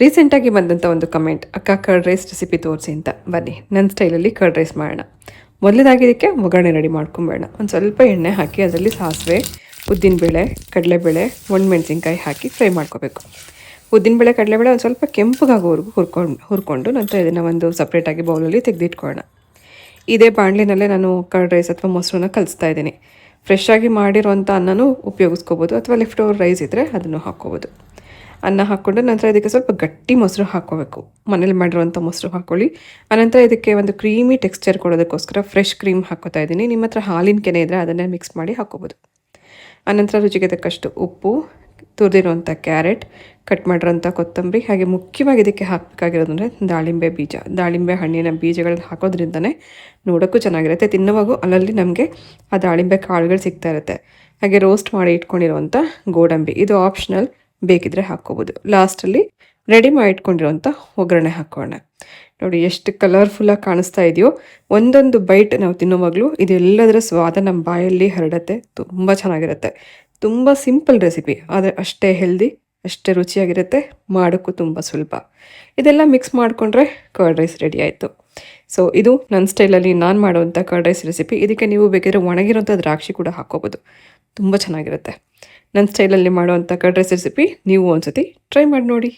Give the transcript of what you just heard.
ರೀಸೆಂಟಾಗಿ ಬಂದಂಥ ಒಂದು ಕಮೆಂಟ್ ಅಕ್ಕ ಕರ್ಡ್ ರೈಸ್ ರೆಸಿಪಿ ತೋರಿಸಿ ಅಂತ. ಬನ್ನಿ ನನ್ನ ಸ್ಟೈಲಲ್ಲಿ ಕರ್ಡ್ ರೈಸ್ ಮಾಡೋಣ. ಮೊದಲನೇದಾಗಿ ಇದಕ್ಕೆ ಒಗ್ಗರಣೆ ರೆಡಿ ಮಾಡ್ಕೊಂಬೇಡ. ಒಂದು ಸ್ವಲ್ಪ ಎಣ್ಣೆ ಹಾಕಿ ಅದರಲ್ಲಿ ಸಾಸಿವೆ ಉದ್ದಿನಬೇಳೆ ಕಡಲೆಬೇಳೆ, ಒಣಮೆಣಸಿನ್ಕಾಯಿ ಹಾಕಿ ಫ್ರೈ ಮಾಡ್ಕೋಬೇಕು. ಉದ್ದಿನಬೇಳೆ ಕಡಲೆಬೇಳೆ ಒಂದು ಸ್ವಲ್ಪ ಕೆಂಪಗಾಗೋವರೆಗೂ ಹುರ್ಕೊಂಡು ಹುರ್ಕೊಂಡು ನಂತರ ಇದನ್ನು ಒಂದು ಸಪ್ರೇಟಾಗಿ ಬೌಲಲ್ಲಿ ತೆಗೆದಿಟ್ಕೊಳ್ಳೋಣ. ಇದೇ ಬಾಣಲಿನಲ್ಲೇ ನಾನು ಕರ್ಡ್ ರೈಸ್ ಅಥವಾ ಮೊಸರನ್ನ ಕಲಿಸ್ತಾ ಇದ್ದೀನಿ. ಫ್ರೆಶ್ ಆಗಿ ಮಾಡಿರೋಂಥ ಅನ್ನನೂ ಉಪಯೋಗಿಸ್ಕೋಬೋದು ಅಥವಾ ಲೆಫ್ಟ್ ಓವರ್ ರೈಸ್ ಇದ್ದರೆ ಅದನ್ನು ಹಾಕ್ಕೋಬೋದು. ಅನ್ನ ಹಾಕ್ಕೊಂಡು ನಂತರ ಇದಕ್ಕೆ ಸ್ವಲ್ಪ ಗಟ್ಟಿ ಮೊಸರು ಹಾಕ್ಕೋಬೇಕು. ಮನೇಲಿ ಮಾಡಿರುವಂಥ ಮೊಸರು ಹಾಕ್ಕೊಳ್ಳಿ. ಆನಂತರ ಇದಕ್ಕೆ ಒಂದು ಕ್ರೀಮಿ ಟೆಕ್ಸ್ಚರ್ ಕೊಡೋದಕ್ಕೋಸ್ಕರ ಫ್ರೆಶ್ ಕ್ರೀಮ್ ಹಾಕೋತಾ ಇದ್ದೀನಿ. ನಿಮ್ಮ ಹತ್ರ ಹಾಲಿನ ಕೆನೆ ಇದ್ದರೆ ಅದನ್ನೇ ಮಿಕ್ಸ್ ಮಾಡಿ ಹಾಕ್ಕೋಬೋದು. ಆನಂತರ ರುಚಿಗೆ ತಕ್ಕಷ್ಟು ಉಪ್ಪು, ತುರಿದಿರುವಂಥ ಕ್ಯಾರೆಟ್, ಕಟ್ ಮಾಡಿರೋಂಥ ಕೊತ್ತಂಬರಿ, ಹಾಗೆ ಮುಖ್ಯವಾಗಿ ಇದಕ್ಕೆ ಹಾಕಬೇಕಾಗಿರೋದು ಅಂದರೆ ದಾಳಿಂಬೆ ಬೀಜ. ದಾಳಿಂಬೆ ಹಣ್ಣಿನ ಬೀಜಗಳನ್ನ ಹಾಕೋದ್ರಿಂದನೇ ನೋಡೋಕ್ಕೂ ಚೆನ್ನಾಗಿರುತ್ತೆ. ತಿನ್ನುವಾಗೂ ಅಲ್ಲಲ್ಲಿ ನಮಗೆ ಆ ದಾಳಿಂಬೆ ಕಾಳುಗಳು ಸಿಗ್ತಾ ಇರುತ್ತೆ. ಹಾಗೆ ರೋಸ್ಟ್ ಮಾಡಿ ಇಟ್ಕೊಂಡಿರುವಂಥ ಗೋಡಂಬಿ. ಇದು ಆಪ್ಷನಲ್. ಬೇಕಿದ್ರೆ ಹಾಕ್ಕೋಬೋದು. ಲಾಸ್ಟಲ್ಲಿ ರೆಡಿ ಮಾಡಿ ಇಟ್ಕೊಂಡಿರೋಂಥ ಒಗ್ಗರಣೆ ಹಾಕೋಣ ನೋಡಿ ಎಷ್ಟು ಕಲರ್ಫುಲ್ಲಾಗಿ ಕಾಣಿಸ್ತಾ ಇದೆಯೋ, ಒಂದೊಂದು ಬೈಟ್ ನಾವು ತಿನ್ನೋವಾಗಲೂ ಇದೆಲ್ಲದರ ಸ್ವಾದ ನಮ್ಮ ಬಾಯಲ್ಲಿ ಹರಡತ್ತೆ, ತುಂಬ ಚೆನ್ನಾಗಿರುತ್ತೆ. ತುಂಬ ಸಿಂಪಲ್ ರೆಸಿಪಿ ಆದರೆ ಅಷ್ಟೇ ಹೆಲ್ದಿ ಅಷ್ಟೇ ರುಚಿಯಾಗಿರುತ್ತೆ, ಮಾಡೋಕ್ಕೂ ತುಂಬ ಸುಲಭ. ಇದೆಲ್ಲ ಮಿಕ್ಸ್ ಮಾಡಿಕೊಂಡ್ರೆ ಕರ್ಡ್ ರೈಸ್ ರೆಡಿ ಆಯಿತು. ಸೊ ಇದು ನನ್ನ ಸ್ಟೈಲಲ್ಲಿ ನಾನು ಮಾಡುವಂಥ ಕರ್ಡ್ ರೈಸ್ ರೆಸಿಪಿ ಇದಕ್ಕೆ ನೀವು ಬೇಕಿದ್ರೆ ಒಣಗಿರೋಂಥ ದ್ರಾಕ್ಷಿ ಕೂಡ ಹಾಕ್ಕೋಬೋದು. ತುಂಬ ಚೆನ್ನಾಗಿರುತ್ತೆ. ನನ್ನ ಸ್ಟೈಲಲ್ಲಿ ಮಾಡುವಂಥ ಕರ್ಡ್ ರೈಸ್ ರೆಸಿಪಿ ನೀವು ಒಂದ್ಸತಿ ಟ್ರೈ ಮಾಡಿ ನೋಡಿ.